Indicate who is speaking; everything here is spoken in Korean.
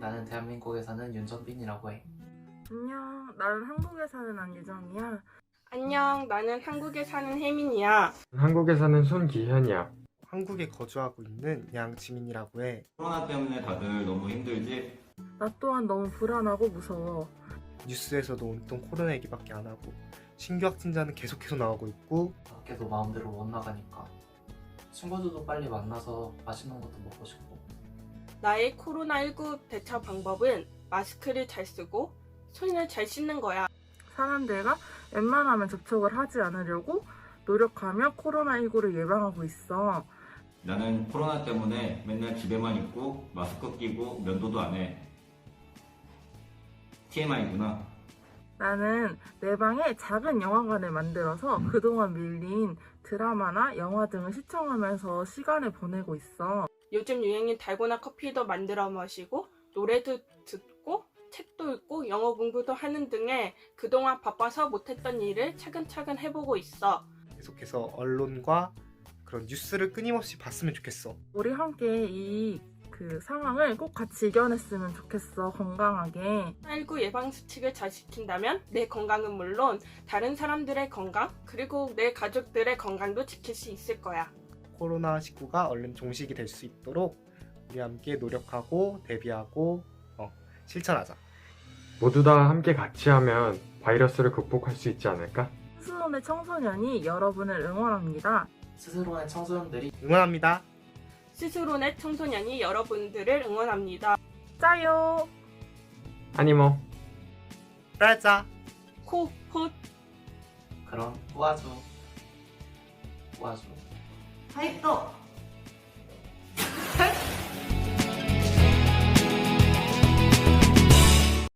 Speaker 1: 나는 대한민국에 사는 윤정빈이라고 해.
Speaker 2: 안녕, 나는 한국에 사는 안유정이야.
Speaker 3: 안녕, 나는 한국에 사는 혜민이야.
Speaker 4: 한국에 사는 손기현이야.
Speaker 5: 한국에 거주하고 있는 양지민이라고 해.
Speaker 6: 코로나 때문에 다들 너무 힘들지?
Speaker 2: 나 또한 너무 불안하고 무서워.
Speaker 5: 뉴스에서도 온통 코로나 얘기밖에 안 하고 신규 확진자는 계속해서 나오고 있고
Speaker 1: 밖에도 마음대로 못 나가니까. 친구들도 빨리 만나서 맛있는 것도 먹고 싶고.
Speaker 3: 나의 코로나19 대처 방법은 마스크를 잘 쓰고 손을 잘 씻는 거야.
Speaker 2: 사람들과 웬만하면 접촉을 하지 않으려고 노력하며 코로나19를 예방하고 있어.
Speaker 6: 나는 코로나 때문에 맨날 집에만 있고 마스크 끼고 면도도 안 해. TMI구나.
Speaker 2: 나는 내 방에 작은 영화관을 만들어서 그동안 밀린 드라마나 영화 등을 시청하면서 시간을 보내고 있어.
Speaker 3: 요즘 유행인 달고나 커피도 만들어 마시고 노래도 듣고 책도 읽고 영어 공부도 하는 등의 그동안 바빠서 못했던 일을 차근차근 해보고 있어.
Speaker 5: 계속해서 언론과 그런 뉴스를 끊임없이 봤으면 좋겠어.
Speaker 2: 우리 함께 이 그 상황을 꼭 같이 이겨냈으면 좋겠어. 건강하게.
Speaker 3: 코로나19 예방 수칙을 잘 지킨다면 내 건강은 물론 다른 사람들의 건강 그리고 내 가족들의 건강도 지킬 수 있을 거야.
Speaker 5: 코로나19가 얼른 종식이 될 수 있도록 우리 함께 노력하고 대비하고 어, 실천하자.
Speaker 4: 모두 다 함께 같이 하면 바이러스를 극복할 수 있지 않을까?
Speaker 2: 스스로의 청소년이 여러분을 응원합니다.
Speaker 1: 스스로의 청소년들이
Speaker 5: 응원합니다.
Speaker 3: 스스로의 청소년이 여러분들을 응원합니다.
Speaker 2: 짜요!
Speaker 4: 아니모.
Speaker 5: 따자.
Speaker 3: 코, 콧,
Speaker 1: 그럼 꼬아줘. 꼬아줘.
Speaker 7: はい、と。